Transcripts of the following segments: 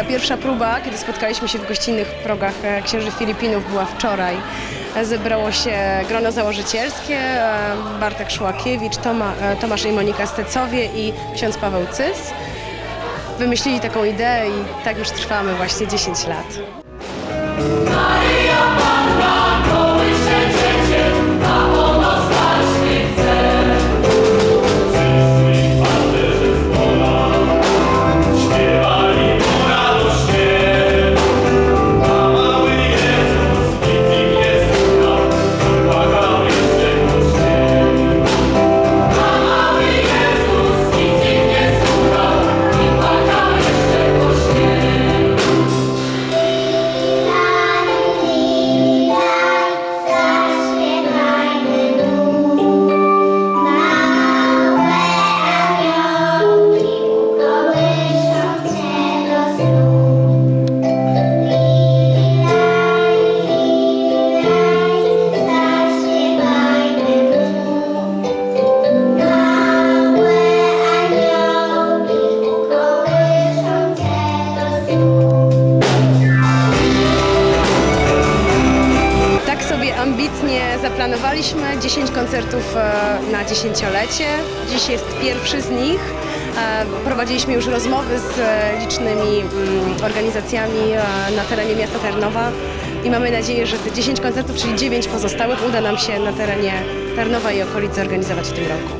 ta pierwsza próba, kiedy spotkaliśmy się w gościnnych progach e, księży Filipinów była wczoraj. E, Zebrało się grono założycielskie, e, Bartek Szłakiewicz, Toma, Tomasz i Monika Stecowie i ksiądz Paweł Cys. Wymyślili taką ideę i tak już trwamy właśnie 10 lat. Zaplanowaliśmy 10 koncertów e, na dziesięciolecie. Dziś jest pierwszy z nich. E, Prowadziliśmy już rozmowy z e, licznymi mm, organizacjami na terenie miasta Tarnowa i mamy nadzieję, że te 10 koncertów, czyli 9 pozostałych, uda nam się na terenie Tarnowa i okolic zorganizować w tym roku.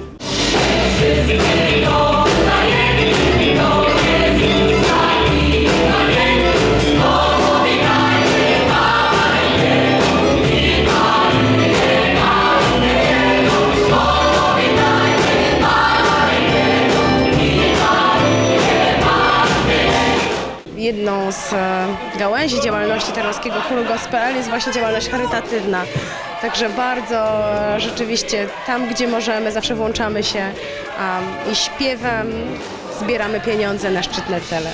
jedną z e, gałęzi działalności tarnowskiego chóru gospel jest właśnie działalność charytatywna. Także bardzo e, rzeczywiście tam, gdzie możemy, zawsze włączamy się um, i śpiewem zbieramy pieniądze na szczytne cele.